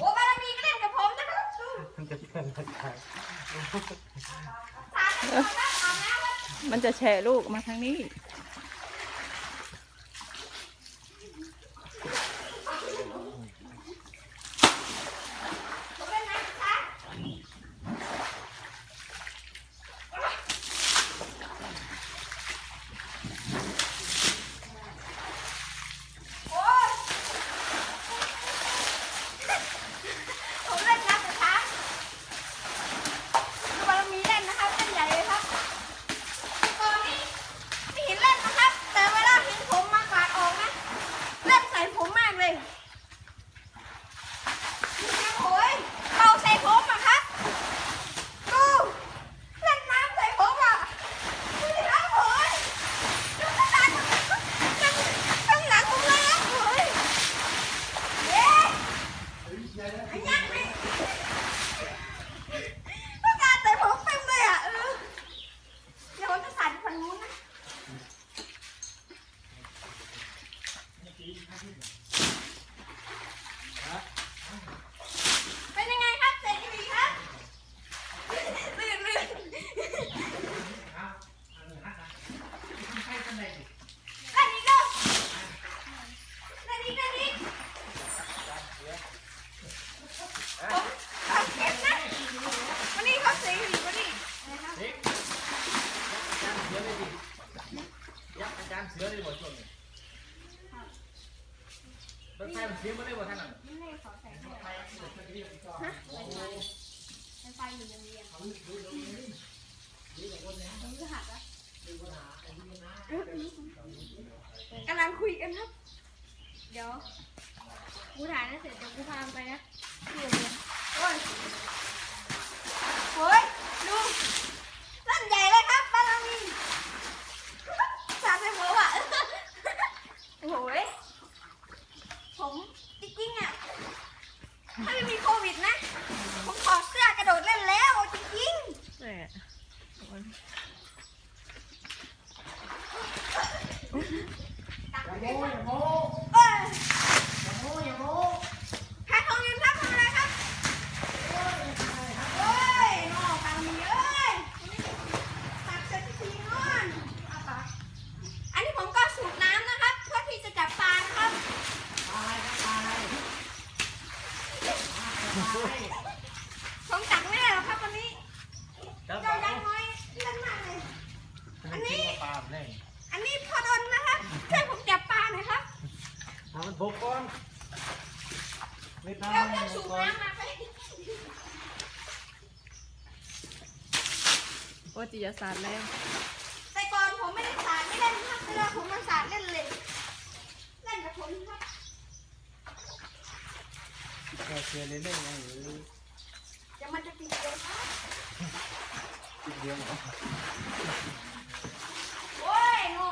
โอ้บารมีก็เล่นกับผมนะครับมันจะแชร์ลูกมาทางนี้ เลี้ยงไม่ได้บ่ท่านน่ะไม่ได้ขอใส่ฮะไฟไฟอยู่โรงเรียนอหักะกำลังคุยกันครับ เดี๋ยวกูถ่ายแล้เสร็จเดี๋ยวกูพามไปนะ ก็จิยศาสตร์แล้วแต่ก่อนผมไม่ได้ศาสตร์ไม่เล่นครับเวลาผมมาศาสตร์เล่นเลยเล่นกับผมครับก็เคยเล่นได้ไงหรือจะมันจะติดเองครับติดเดียวเหรอโอ้ยงอ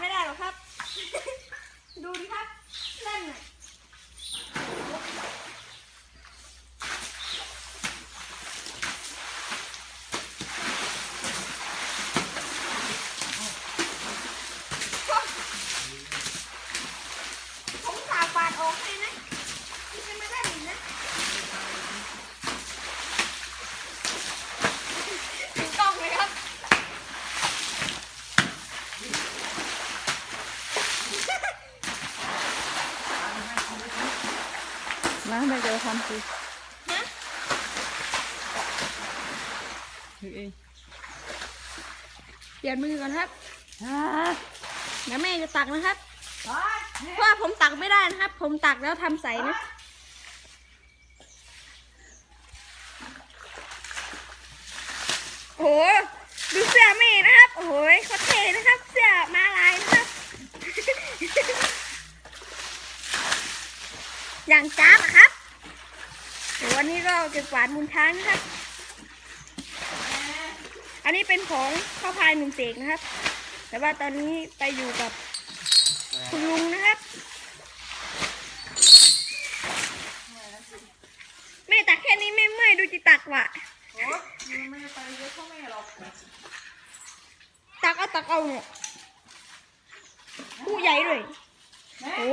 ไม่ได้หรอกครับ ดูดิครับเล่นน่ะ เองเปลี่ยนมือก่อนครับอ่าเดี๋ยวแม่จะตักนะครับ เพราะว่าผมตักไม่ได้นะครับ ผมตักแล้วทำใสนะโอ้โหดูเสื้อแม่นะครับ โอ้โหโคตรเท่นะครับ เสื้อมาลายนะครับ อย่างจ้าบอะครับเดี๋ยววันนี้ก็เก็บกวาดมูลช้างนะครับ อันนี้เป็นของข้าวพายหนุ่มเสกนะครับ แต่ว่าตอนนี้ไปอยู่กับคุณลุงนะครับ แม่ตักแค่นี้ไม่เมื่อยดูจิตักว่ะโอ้ยไม่ไปเยอะเท่าแม่หรอก ตักเอาตักเอาเนี่ยผู้ใหญ่เลยโอ้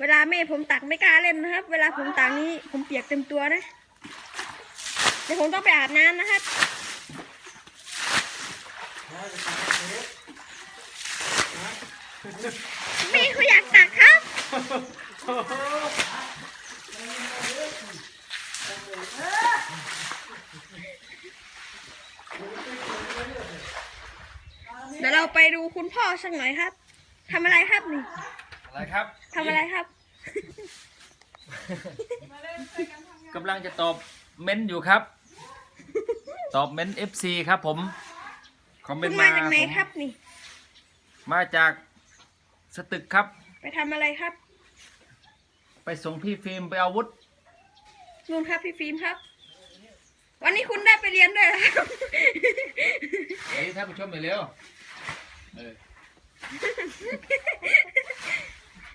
เวลาแม่ผมตักไม่กล้าเล่นนะครับ เวลาผมตักนี้ผมเปียกเต็มตัวนะ เดี๋ยวผมต้องไปอาบน้ำนะครับ แม่เขาอยากตักครับเดี๋ยวเราไปดูคุณพ่อสักหน่อยครับทำอะไรครับนี่อะไรครับทำอะไรครับกำลังจะตอบเม้นต์อยู่ครับ ตอบเม้นต์ FC ครับผม คอมเมคุนณต์มามาจากไหนผมครับนี่ มาจากสตึกครับ ไปทำอะไรครับ ไปส่งพี่ฟิล์มไปเอาวุธ นู่นครับพี่ฟิล์มครับ วันนี้คุณได้ไปเรียนด้วยเหรอครับ เฮ้ยท่านผู้ชมหน่อยเร็วเออ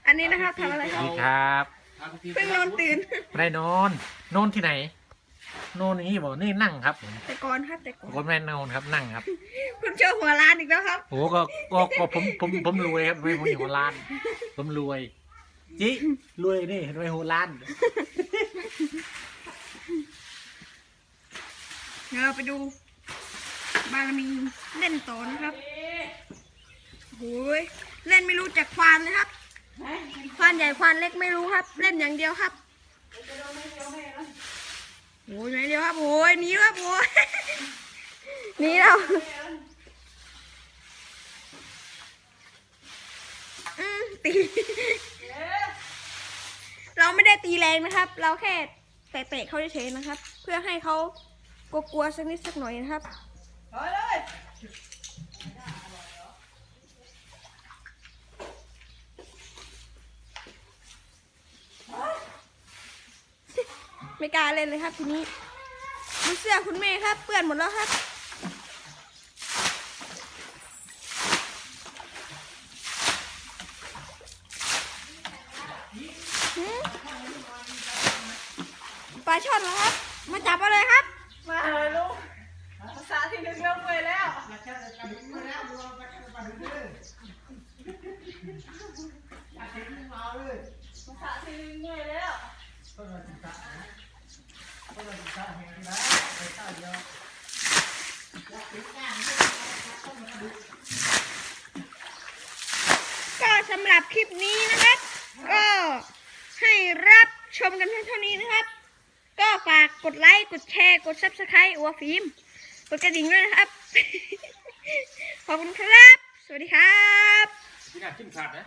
อันนี้นะครับทำอะไรครับสวัสดีครับพาพี่ฟิล์มเพิ่งนอนตื่นไม่ได้นอน นอนที่ไหน นอนอย่างนี้บอกนี่นั่งครับผมแต่ก่อนครับแต่ก่อนผมไม่ได้นอนครับนั่งครับ คุณเจอหัวร้านอีกแล้วครับโอ้ก็ก็ก็ผมผมผมรวยครับไม่ผมอยู่หัวล้าน ผมรวยจิรวยนี่เห็นไหมหัวล้านเดี๋ยวเราไปดู บารมีเล่นต่อนะครับโอ้ยเล่นไม่รู้จักควานเลยครับ ควานใหญ่ควานเล็กไม่รู้ครับ เล่นอย่างเดียวครับ โอ้ยไหนเดียวครับโอ้ยหนีครับโอ้ยหนีเราอืมตี เราไม่ได้ตีแรงนะครับ เราแค่แตะๆเขาเฉยๆนะครับ เพื่อให้เขากลัวๆสักนิดสักหน่อยนะครับเอาเลย ไม่กล้าเล่นเลยครับทีนี้ดูเสื้อคุณแม่ครับ เปื้อนหมดแล้วครับปลาช่อนเหรอครับ มาจับเอาเลยครับ มาเลยลูกภาษาที่นึงเริ่มเลยแล้วภาษาที่นึงเมื่อยแล้ว ก็สำหรับคลิปนี้นะครับ ก็ให้รับชมกันเพียงเท่านี้นะครับ ก็ฝากกดไลค์ กดแชร์ กด subscribe อัวฟิล์มกดกระดิ่งด้วยนะครับ ขอบคุณครับ สวัสดีครับ ที่น่าขึ้นขาดนะ